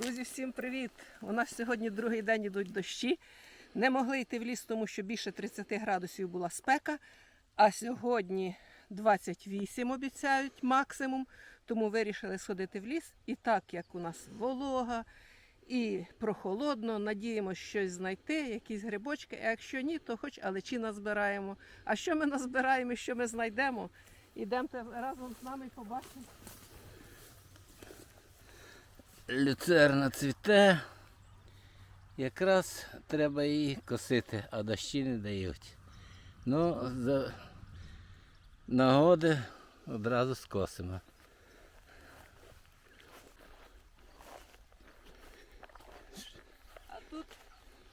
Друзі, всім привіт! У нас сьогодні другий день ідуть дощі. Не могли йти в ліс, тому що більше 30 градусів була спека. А сьогодні 28 обіцяють максимум. Тому вирішили сходити в ліс. І так як у нас волога і прохолодно, надіємося щось знайти, якісь грибочки. А якщо ні, то хоч алечі назбираємо. А що ми назбираємо що ми знайдемо? Ідемте разом з нами і побачимо. Люцерна цвіте. Якраз треба її косити, а дощі не дають. Ну, за нагоди одразу скосимо. А тут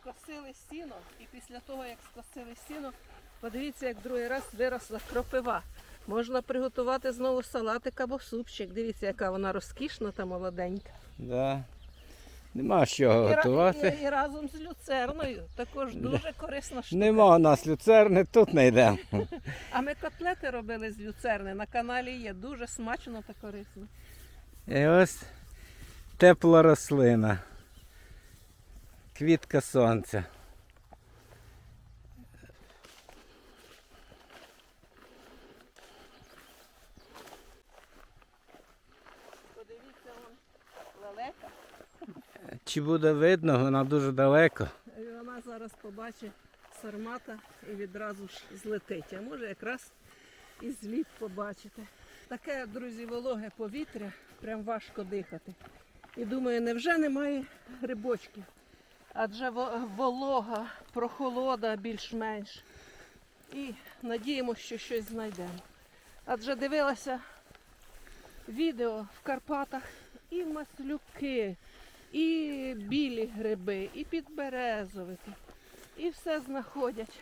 косили сіно, і після того, як скосили сіно, подивіться, як другий раз виросла кропива. Можна приготувати знову салатик або супчик. Дивіться, яка вона розкішна та молоденька. Да. Нема з чого І, готувати. і, і разом з люцерною також дуже корисна штука. Нема у нас люцерни, тут не йдемо. А ми котлети робили з люцерни. На каналі є дуже смачно та корисно. І ось тепла рослина. Квітка сонця. Подивіться, вон лелека. Чи буде видно, вона дуже далеко. І вона зараз побачить сармата і відразу ж злетить. А може якраз і зліт побачити. Таке, друзі, вологе повітря, прям важко дихати. І думаю, невже немає грибочків? Адже волога, прохолода більш-менш. І надіємося, що щось знайдемо. Адже дивилася відео в Карпатах і маслюки, і білі гриби, і підберезовики. І все знаходять.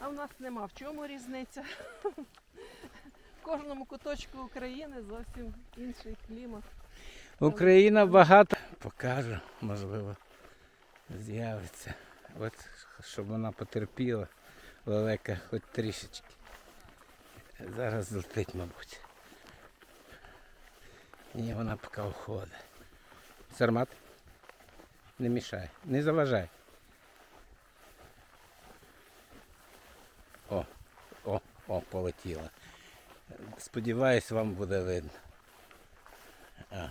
А в нас нема. В чому різниця? В кожному куточку України зовсім інший клімат. Україна багато. Покажу, можливо, з'явиться. От, щоб вона потерпіла лелека хоч трішечки. Зараз злетить, мабуть. Ні, вона поки уходить. Сармат, не мішай, не заважай. О, о, о, полетіла. Сподіваюсь, вам буде видно. А.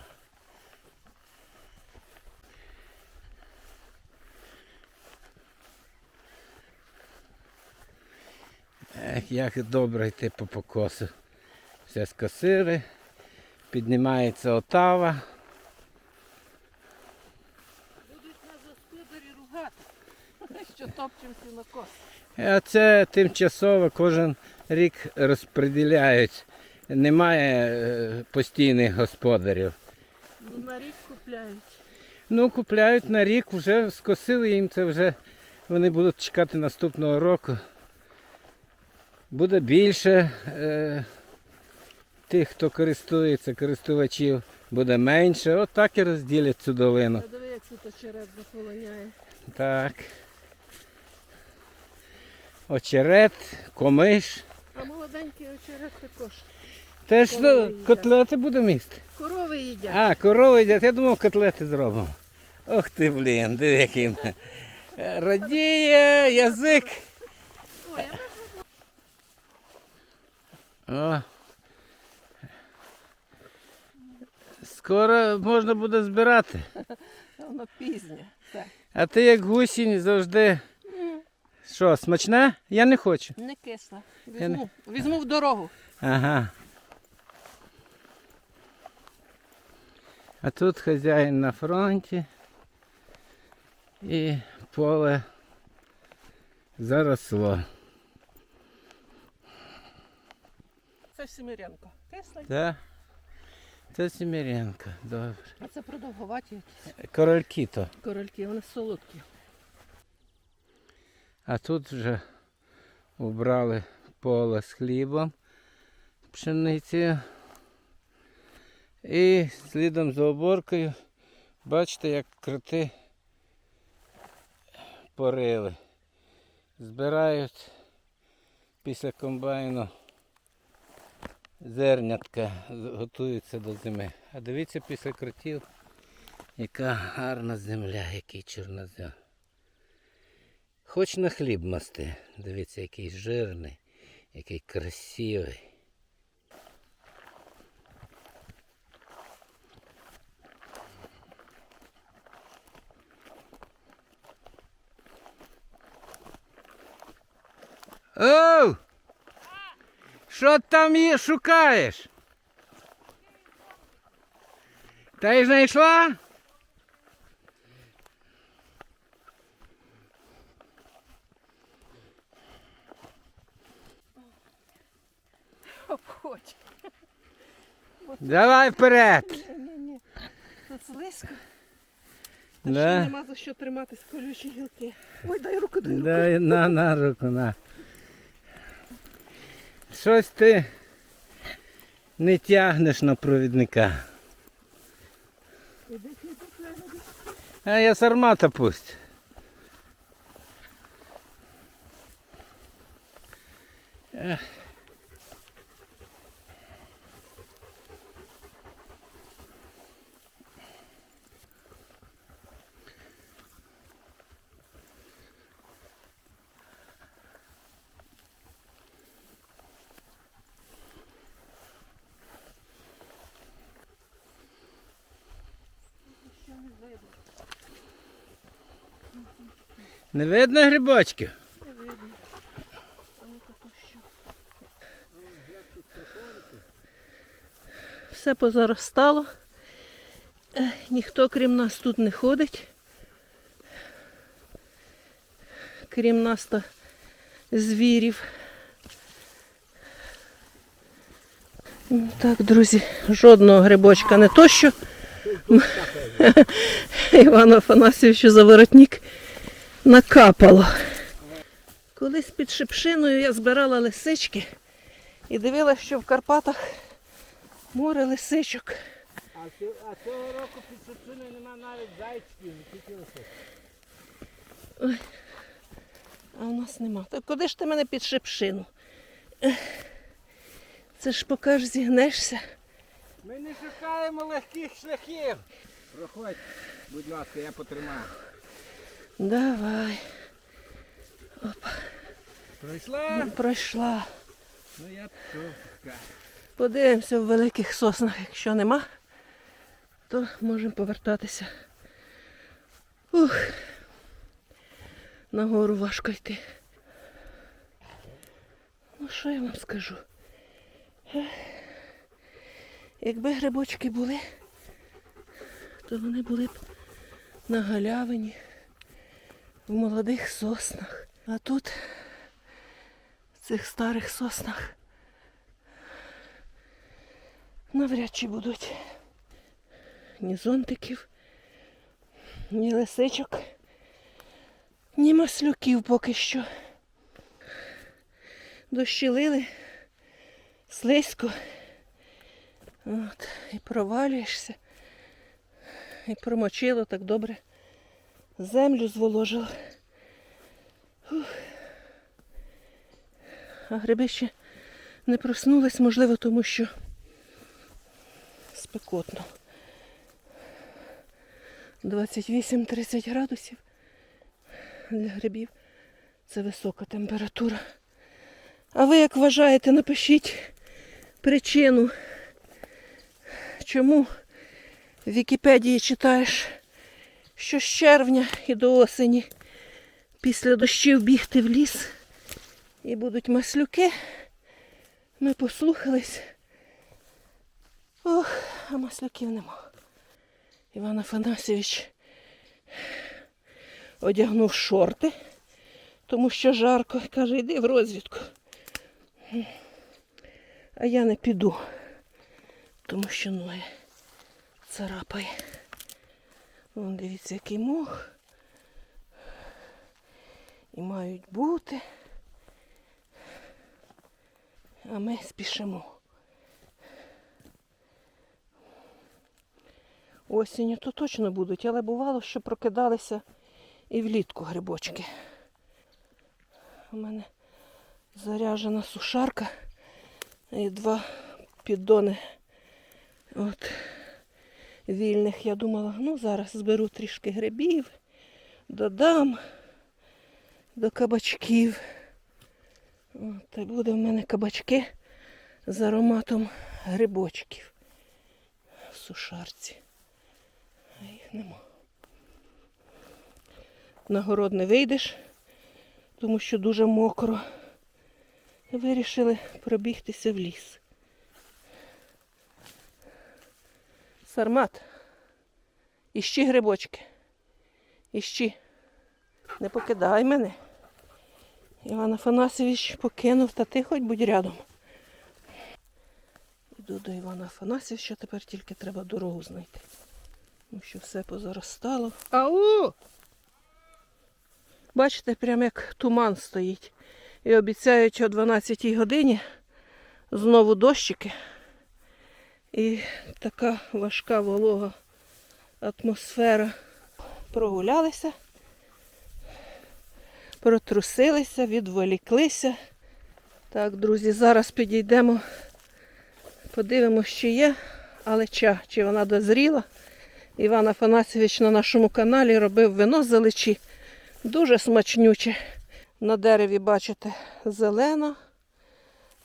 Ех, як добре йти по покосу. Все скосили, піднімається отава. Будуть нас господарі ругати, що топчемо сінокос. А це тимчасово кожен рік розподіляють. Немає е, постійних господарів. Ну, на рік купляють. Ну, купляють на рік, вже скосили їм це вже. Вони будуть чекати наступного року. Буде більше е, тих, хто користується, користувачів, буде менше. От так і розділять цю долину. Диви, як тут очерет заполоняє. Так. Очерет, комиш. А молоденький очерет також. Теж Корови ну, котлети будемо їсти. Корови їдять. А, корови йдять, я думав, котлети зробимо. Ох ти, блін, диви який. Радіє язик. О. Скоро можна буде збирати. воно пізнє. Так. А ти як гусінь завжди. Що, смачне? Я не хочу. Не кисла. Візьму, візьму в дорогу. Ага. А тут хазяїн на фронті і поле заросло. Це Сімирянко. Кисла. Да? Це Сіміренко, добре. А це продовгуваті якісь Корольки то. корольки, вони солодкі. А тут вже убрали поле з хлібом, пшеницею. І слідом за оборкою, бачите, як кроти порили. Збирають після комбайну зернятка, готуються до зими. А дивіться, після кротів Яка гарна земля, який чорнозем. Хоч на хліб масти. Дивіться, який жирний, який красивий. Оу! Що там є, шукаєш? Та й знайшла? Обходь. Давай вперед. Ні-ні. Тут слизько. Та Да. ще нема за що триматись колючі гілки. Ой, дай руку, дай руку. Дай на, на руку, на. Щось ти не тягнеш на провідника. А я сармата пусть. Ех. Не видно грибочків? Не видно. Все позаростало. Е, Ніхто крім нас тут не ходить. Крім нас та звірів. Так, друзі, жодного грибочка не то що. Івану Афанасьовичу за воротник накапало. Колись під Шипшиною я збирала лисички і дивилася, що в Карпатах море лисичок. А, цього року під Шипшиною нема навіть зайчиків, тільки лише. А у нас нема. То куди ж ти мене під Шипшину? Це ж поки ж зігнешся. Ми не шукаємо легких шляхів. Проходь, будь ласка, я потримаю. Давай. Пройшла? Пройшла. Ну я тут. Подивимося в великих соснах. Якщо нема, то можемо повертатися. Ух. Нагору важко йти. Ну що я вам скажу? Якби грибочки були, то вони були б на галявині, в молодих соснах. А тут, в цих старих соснах, навряд чи будуть ні зонтиків, ні лисичок, ні маслюків поки що. Дощі лили, слизько. От, і провалюєшся. І промочило так добре. Землю зволожило. Ух. А гриби ще не проснулись, можливо, тому що спекотно. 28-30 градусів для грибів. Це висока температура. А ви як вважаєте, напишіть причину, чому в Вікіпедії читаєш, що з червня і до осені після дощів бігти в ліс і будуть маслюки. Ми послухались. Ох, а маслюків нема. Іван Афанасьович одягнув шорти, тому що жарко. Каже, йди в розвідку. А я не піду, тому що ноги царапає. Вон дивіться, який мох. І мають бути. А ми спішимо. Осінню то точно будуть, але бувало, що прокидалися і влітку грибочки. У мене заряджена сушарка і два піддони. От. Вільних. Я думала, ну зараз зберу трішки грибів, додам до кабачків. От, й буде в мене кабачки з ароматом грибочків в сушарці. А їх нема. На город не вийдеш, тому що дуже мокро. Вирішили пробігтися в ліс. Сармат. Іщи грибочки. Іщи. Не покидай мене. Іван Афанасьович покинув, та ти хоч будь рядом. Іду до Івана Афанасьовича, тепер тільки треба дорогу знайти. Тому що все позаростало. Ау! Бачите, прям як туман стоїть. І обіцяють о 12 годині знову дощики. І така важка волога атмосфера. Прогулялися, протрусилися, відволіклися. Так, друзі, зараз підійдемо, подивимося, що є, але ча, чи вона дозріла. Іван Афанасьович на нашому каналі робив вино з заличі. Дуже смачнюче. На дереві, бачите, зелено.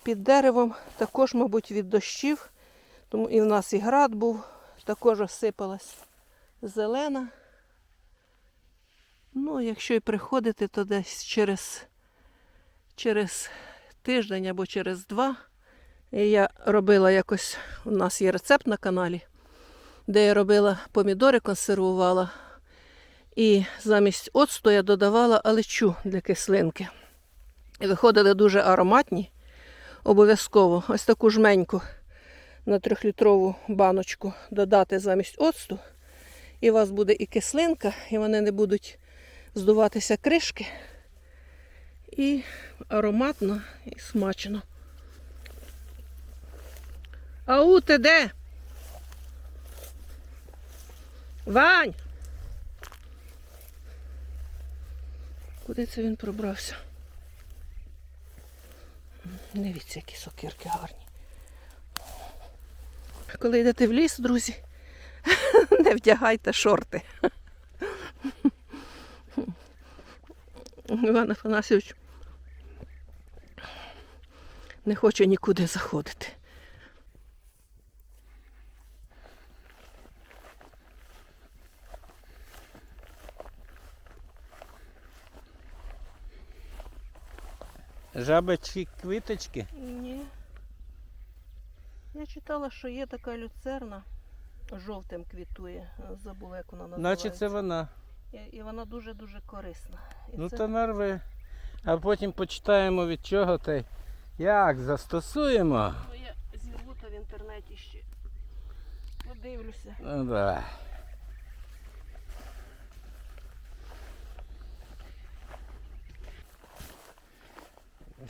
Під деревом також, мабуть, від дощів. Тому і в нас і град був, також осипалась зелена. Ну, якщо і приходити, то десь через, через тиждень або через два. Я робила якось, у нас є рецепт на каналі, де я робила помідори, консервувала. І замість оцту я додавала алечу для кислинки. І виходили дуже ароматні. Обов'язково ось таку жменьку на трьохлітрову баночку додати замість оцту. І у вас буде і кислинка, і вони не будуть здуватися кришки. І ароматно, і смачно. Ау, ти де? Вань! Куди це він пробрався? Дивіться, які сокирки гарні. Коли йдете в ліс, друзі, не вдягайте шорти. Іван Афанасьович не хоче нікуди заходити. Жабочі квіточки. Ні. Я читала, що є така люцерна, жовтим квітує. Забула, як вона називається. Наче це вона. І, і вона дуже-дуже корисна. І Ну це... то нарви. А потім почитаємо від чого та й як застосуємо. Ну, я зірву та в інтернеті ще. Подивлюся. Ну давай.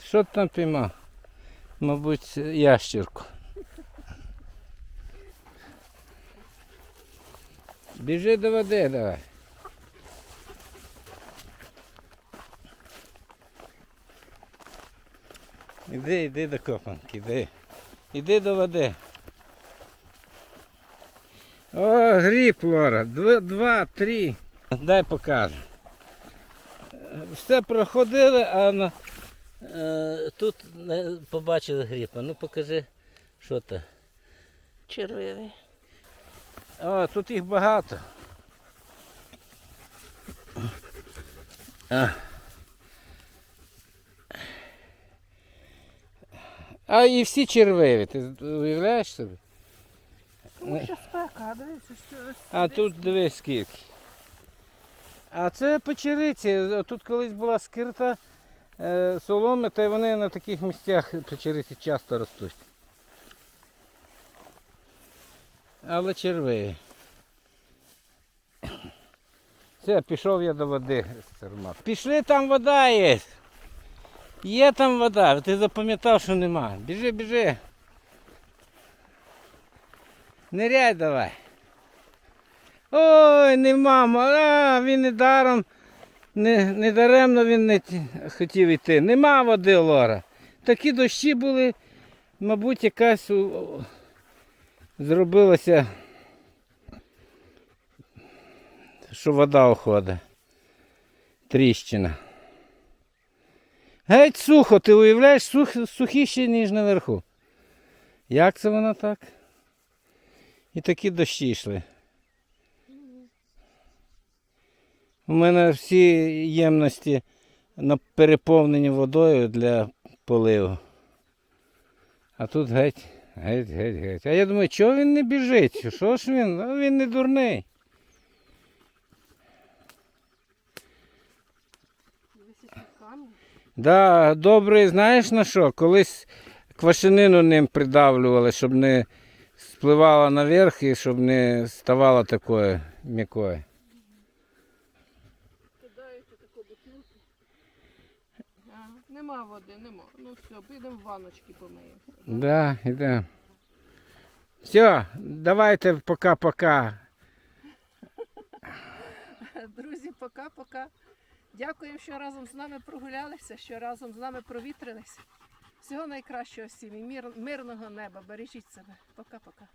Що ти там піймав? Мабуть, ящірку. Біжи до води давай. Іди, іди до копанки, іди. Іди до води. О, гріб, Лора. Два, два, три. Дай покажу. Все проходили, а на, е, тут не побачили гріб. А ну покажи, що це. Червивий. О, тут їх багато. А. А і всі червиві, ти уявляєш собі? Тому що спека, дивіться, що А тут дивись скільки. А це печериці. Тут колись була скирта е, соломи, та й вони на таких місцях печериці часто ростуть. Але червиві. Все, пішов я до води. Сармат. Пішли, там вода є. Є там вода, ти запам'ятав, що нема. Біжи, біжи. Ниряй давай. Ой, нема, а, він не даром, не, не даремно він не хотів йти. Нема води, Лора. Такі дощі були, мабуть, якась зробилася що вода уходить. Тріщина. Геть сухо, ти уявляєш, сух, сухіше, ніж наверху. Як це воно так? І такі дощі йшли. У мене всі ємності переповнені водою для поливу. А тут геть, геть, геть, геть. А я думаю, чого він не біжить? Що ж він? А він не дурний. Да, добрий, знаєш на що? Колись квашенину ним придавлювали, щоб не спливала наверх і щоб не ставала такою м'якою. Кидають у таку бутилку. А, нема води, нема. Ну все, підемо в ванночки помиємося. Да, іде. Все, давайте пока-пока. Друзі, пока-пока. Дякуємо, що разом з нами прогулялися, що разом з нами провітрилися. Всього найкращого всім і мир, мирного неба. Бережіть себе. Пока-пока.